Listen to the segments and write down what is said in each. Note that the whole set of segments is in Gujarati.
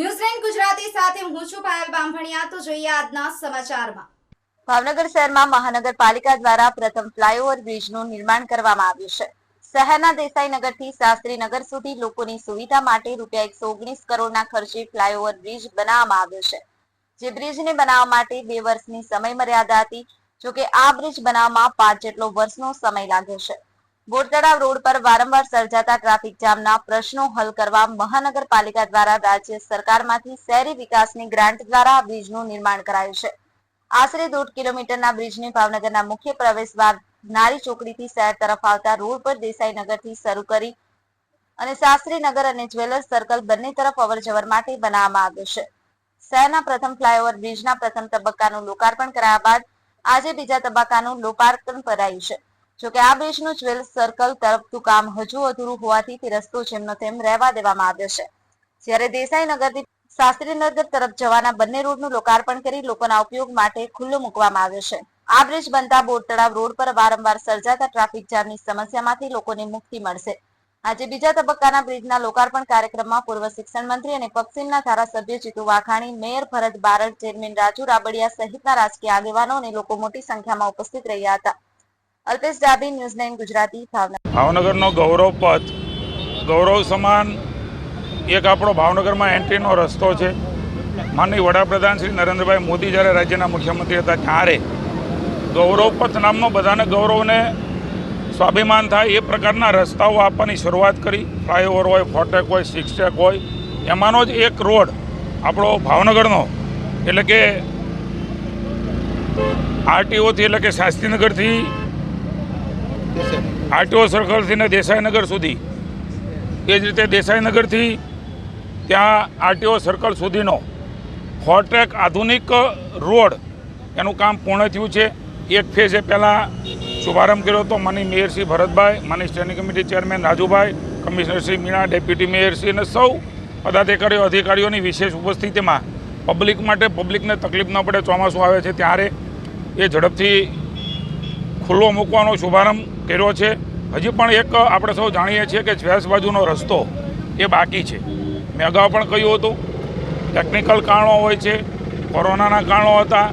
ન્યૂઝલેન્ડ ગુજરાતી સાથે હું છું પાયલ બામભણિયા તો જોઈએ આજના સમાચારમાં. ભાવનગર શહેરમાં મહાનગરપાલિકા દ્વારા પ્રથમ ફ્લાયઓવર બ્રિજનું નિર્માણ કરવામાં આવ્યું છે. શહેરના દેસાઈનગરથી શાસ્ત્રીનગર સુધી લોકોની સુવિધા માટે રૂપિયા એકસો ઓગણીસ કરોડના ખર્ચે ફ્લાયઓવર બ્રિજ બનાવવામાં આવ્યો છે. જે બ્રિજને બનાવવા માટે બે વર્ષની સમય મર્યાદા હતી, જોકે આ બ્રિજ બનાવવામાં પાંચ જેટલો વર્ષનો સમય લાગ્યો છે. બોરતળાવ રોડ પર વારંવાર સર્જાતા ટ્રાફિક જામના પ્રશ્નો હલ કરવા મહાનગરપાલિકા દ્વારા રાજ્ય સરકારમાંથી શહેરી વિકાસની ગ્રાન્ટ દ્વારા બ્રિજનું નિર્માણ કરાયું છે. આશરે દોઢ કિલોમીટરના બ્રિજને ભાવનગરના મુખ્ય પ્રવેશદ્વાર નારી ચોકડીથી શહેર તરફ આવતા રોડ પર દેસાઈનગરથી શરૂ કરી અને શાસ્ત્રીનગર અને જ્વેલર્સ સર્કલ બંને તરફ અવરજવર માટે બનાવવામાં આવ્યો છે. શહેરના પ્રથમ ફ્લાયઓવર બ્રિજના પ્રથમ તબક્કાનું લોકાર્પણ કરાયા બાદ આજે બીજા તબક્કાનું લોકાર્પણ કરાયું છે. જોકે આ બ્રિજનું જ્વેલ સર્કલ તરફનું કામ હજુ અધૂરું હોવાથી તે રસ્તો જેમનો તેમ રહેવા દેવામાં આવ્યો છે. જ્યારે દેસાઈનગરથી શાસ્ત્રીનગર તરફ જવાના બંને રોડનું લોકાર્પણ કરી લોકોના ઉપયોગ માટે ખુલ્લો મૂકવામાં આવ્યો છે. આ બ્રિજ બનતા બોટ તળાવ રોડ પર વારંવાર સર્જાતા ટ્રાફિક જામની સમસ્યામાંથી લોકોને મુક્તિ મળશે. આજે બીજા તબક્કાના બ્રિજના લોકાર્પણ કાર્યક્રમમાં પૂર્વ શિક્ષણ મંત્રી અને પક્ષિમના ધારાસભ્ય જીતુ વાઘાણી, મેયર ભરત બારડ, ચેરમેન રાજુ રાબડિયા સહિતના રાજકીય આગેવાનો અને લોકો મોટી સંખ્યામાં ઉપસ્થિત રહ્યા હતા. Alpesh Dabhi, news nine Gujarati, Bhavnagar. ભાવનગરનો ગૌરવ પથ, ગૌરવ સમાન એક આપણો ભાવનગરમાં એન્ટ્રીનો રસ્તો છે. માનની વડાપ્રધાન શ્રી નરેન્દ્રભાઈ મોદી જ્યારે રાજ્યના મુખ્યમંત્રી હતા ત્યારે ગૌરવ પથ નામનો બધાને ગૌરવને સ્વાભિમાન થાય એ પ્રકારના રસ્તાઓ આપવાની શરૂઆત કરી. ફ્લાયઓવર હોય ફોટેક હોય, સિક્સટેક હોય, એમાંનો જ એક રોડ આપણો ભાવનગરનો, એટલે કે આરટીઓથી, એટલે કે શાસ્ત્રીનગરથી આરટીઓ સર્કલથી ને દેસાઈનગર સુધી. એ જ રીતે દેસાઈનગરથી ત્યાં આરટીઓ સર્કલ સુધીનો હોટેક આધુનિક રોડ એનું કામ પૂર્ણ થયું છે. એક ફેઝે પહેલાં શુભારંભ કર્યો હતો માની મેયર શ્રી ભરતભાઈ માની standing committee chairman Rajubhai, commissioner Shri Meena, deputy mayor Shri અને સૌ પદાધિકારીઓ, અધિકારીઓની વિશેષ ઉપસ્થિતિમાં પબ્લિક માટે, પબ્લિકને તકલીફ ન પડે ચોમાસું આવે છે ત્યારે એ ઝડપથી ખુલ્લો મૂકવાનો શુભારંભ કર્યો છે. હજી પણ એક આપણે સૌ જાણીએ છીએ કે સ્વેસ બાજુનો રસ્તો એ બાકી છે. મેં અગાઉ પણ કહ્યું હતું ટેકનિકલ કારણો હોય છે, કોરોનાના કારણો હતા,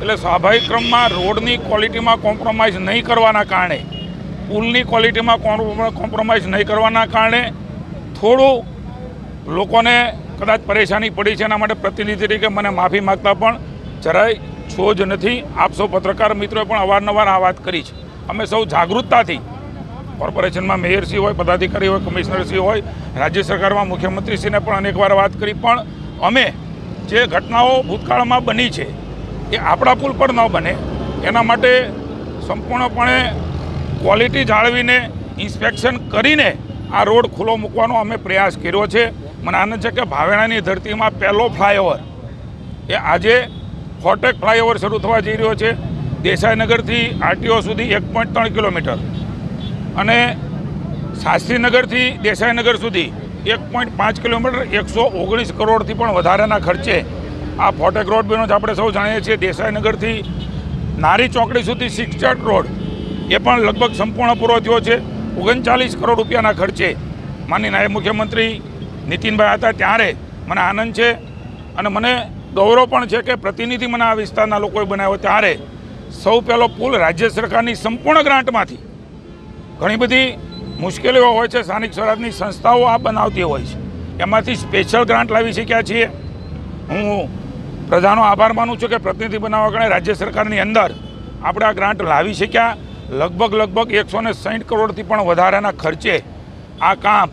એટલે સ્વાભાવિક ક્રમમાં રોડની ક્વોલિટીમાં કોમ્પ્રોમાઇઝ નહીં કરવાના કારણે, પુલની ક્વોલિટીમાં કોમ્પ્રોમાઇઝ નહીં કરવાના કારણે થોડું લોકોને કદાચ પરેશાની પડી છે, એના માટે પ્રતિનિધિ તરીકે મને માફી માગતા પણ જરાય છો જ નથી, આપ સૌ પત્રકાર મિત્રોએ પણ અવારનવાર આ વાત કરી છે. અમે સૌ જાગૃતતાથી કોર્પોરેશનમાં મેયરશ્રી હોય, પદાધિકારી હોય કમિશનરશ્રી હોય, રાજ્ય સરકારમાં મુખ્યમંત્રીશ્રીને પણ અનેકવાર વાત કરી, પણ અમે જે ઘટનાઓ ભૂતકાળમાં બની છે, એ આપણા પુલ પર ન બને. એના માટે સંપૂર્ણપણે ક્વોલિટી જાળવીને ઇન્સ્પેક્શન કરીને આ રોડ ખુલ્લો મૂકવાનો અમે પ્રયાસ કર્યો છે. મને આનંદ છે કે ભાવેણાની ધરતીમાં પહેલો ફ્લાયઓવર એ આજે ફોટેક ફ્લાયઓવર શરૂ થવા જઈ રહ્યો છે. દેસાઈનગરથી આરટીઓ સુધી એક પોઈન્ટ ત્રણ કિલોમીટર. અને શાસ્ત્રીનગરથી દેસાઈનગર સુધી એક પોઈન્ટ પાંચ કિલોમીટર એકસો ઓગણીસ કરોડથી પણ વધારાના ખર્ચે આ ફોટેક રોડ બેનો આપણે સૌ જાણીએ છીએ. દેસાઈનગરથી નારી ચોકડી સુધી સિક્સચટ રોડ એ પણ લગભગ સંપૂર્ણ પૂરો થયો છે. ઓગણચાલીસ કરોડ રૂપિયાના ખર્ચે માની નાયબ મુખ્યમંત્રી નીતિનભાઈ હતા ત્યારે મને આનંદ છે અને મને ગૌરવ પણ છે કે પ્રતિનિધિ મને આ વિસ્તારના લોકોએ બનાવ્યો ત્યારે સૌ પહેલો પુલ રાજ્ય સરકારની સંપૂર્ણ ગ્રાન્ટમાંથી ઘણી બધી મુશ્કેલીઓ હોય છે, સ્થાનિક સ્વરાજની સંસ્થાઓ આ બનાવતી હોય છે. એમાંથી સ્પેશિયલ ગ્રાન્ટ લાવી શક્યા છીએ. હું પ્રજાનો આભાર માનું છું કે પ્રતિનિધિ બનાવવા કારણે રાજ્ય સરકારની અંદર આપણે આ ગ્રાન્ટ લાવી શક્યા. લગભગ લગભગ એકસો ને સાઠ કરોડથી પણ વધારાના ખર્ચે આ કામ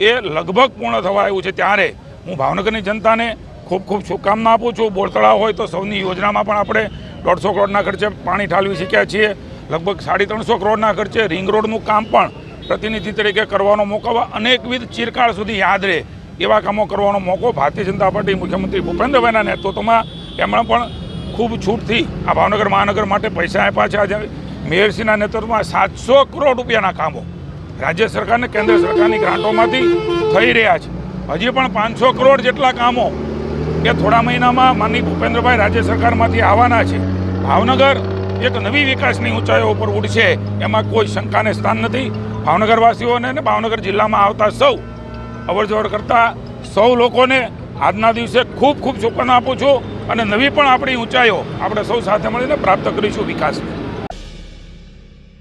એ લગભગ પૂર્ણ થવા આવ્યું છે. ત્યારે હું ભાવનગરની જનતાને ખૂબ ખૂબ શુભકામના આપું છું. બોરતળા હોય તો સૌની યોજનામાં પણ આપણે દોઢસો કરોડના ખર્ચે પાણી ઠાલવી શક્યા છીએ. લગભગ સાડી ત્રણસો કરોડના ખર્ચે રિંગ રોડનું કામ પણ પ્રતિનિધિ તરીકે કરવાનો મોકો અનેકવિધ ચિરકાળ સુધી યાદ રહે એવા કામો કરવાનો મોકો ભારતીય જનતા પાર્ટી મુખ્યમંત્રી ભૂપેન્દ્રભાઈના નેતૃત્વમાં એમણે પણ ખૂબ છૂટથી આ ભાવનગર મહાનગર માટે પૈસા આપ્યા છે. આજે મેયરસિંહના નેતૃત્વમાં સાતસો કરોડ રૂપિયાના કામો રાજ્ય સરકાર અને કેન્દ્ર સરકારની ગ્રાન્ટોમાંથી થઈ રહ્યા છે. હજી પણ પાંચસો કરોડ જેટલા કામો એ થોડા મહિનામાં માનની ભૂપેન્દ્રભાઈ રાજ્ય સરકારમાંથી આવવાના છે. ભાવનગર એક નવી વિકાસની ઊંચાઈઓ ઉપર ઉડશે, એમાં કોઈ શંકાને સ્થાન નથી. ભાવનગરવાસીઓને અને ભાવનગર જિલ્લામાં આવતા સૌ અવરજવર કરતા સૌ લોકોને આજના દિવસે ખૂબ ખૂબ શુભકામના આપું છું અને નવી પણ આપણી ઊંચાઈઓ આપણે સૌ સાથે મળીને પ્રાપ્ત કરીશું વિકાસની.